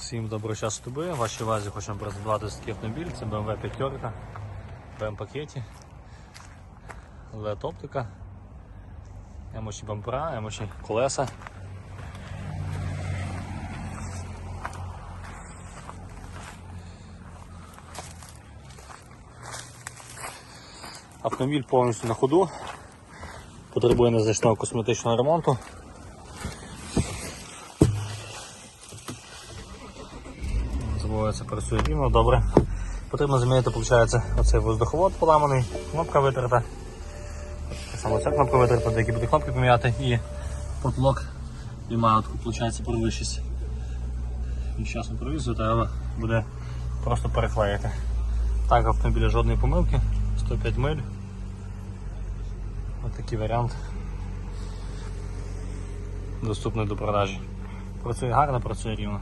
Всім доброго часу доби. В вашій увазі хочемо презентувати такий автомобіль. Це BMW 5 в М-пакеті. LED оптика. Емочі бампера, емочі колеса. Автомобіль повністю на ходу. Потребує незначного косметичного ремонту. Забувається, працює рівно, добре. Потрібно замінити, виходить, оцей воздуховод поламаний, кнопка витерта. Само ця кнопка витерта, деякі буде кнопки поміняти і потолок і має таку, виходить, провищість. І зараз провізію, треба буде просто переклеїти. Так, в автомобілі жодної помилки, 105 миль. Ось такий варіант. Доступний до продажі. Працює гарно, працює рівно.